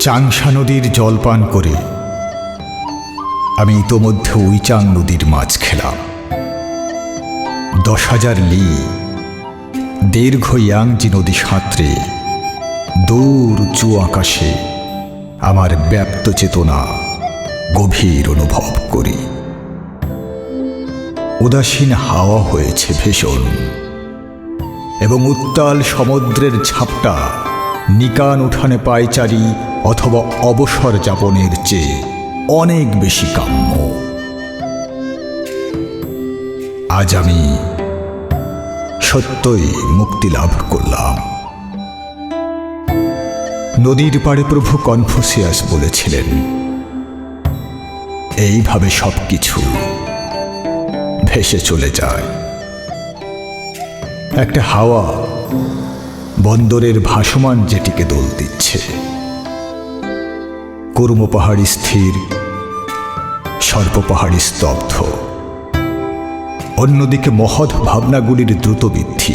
চাংসা নদীর জল পান করে আমি ইতোমধ্যে উইচাং নদীর মাছ খেলাম। দশ হাজার লি দীর্ঘ ইয়াংজি নদী সাঁতরে দূর উঁচু আকাশে আমার ব্যাপ্ত চেতনা গভীর অনুভব করি। উদাসীন হাওয়া হয়েছে ভীষণ এবং উত্তাল সমুদ্রের ঝাপটা নিকান উঠানে পায়চারি অথবা অবসর যাপনের চেয়ে অনেক বেশি কাম্য। আজ আমি সত্যই মুক্তি লাভ করলাম। নদীর পাড়ে প্রভু কনফুসিয়াস বলেছিলেন, এইভাবে সবকিছু ভেসে চলে যায়। একটা হাওয়া বন্দরের ভাসমান জেটিকে দোল দিচ্ছে। কুর্ম পাহাড়ি স্থির, সর্প পাহাড়ি স্তব্ধ। অন্যদিকে মহৎ ভাবনাগুলির দ্রুত বৃদ্ধি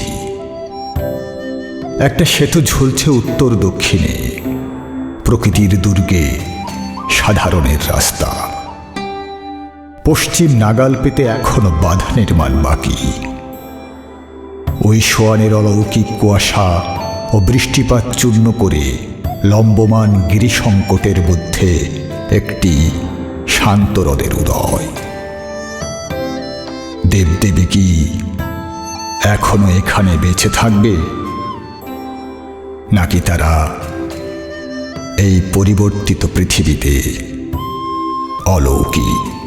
একটা সেতু ঝুলছে উত্তর দক্ষিণে। প্রকৃতির দুর্গে সাধারণের রাস্তা। পশ্চিম নাগাল পেতে এখনও বাধা নির্মাণ বাকি। ওই সোয়ানের অলৌকিক কুয়াশা ও বৃষ্টিপাত চূর্ণ করে লম্বমান গিরিসংকটের মধ্যে একটি শান্ত হ্রদের উদয়। দেবদেবী কি এখনও এখানে বেঁচে থাকবে? নাকি তারা এই পরিবর্তিত পৃথিবীতে অলৌকিক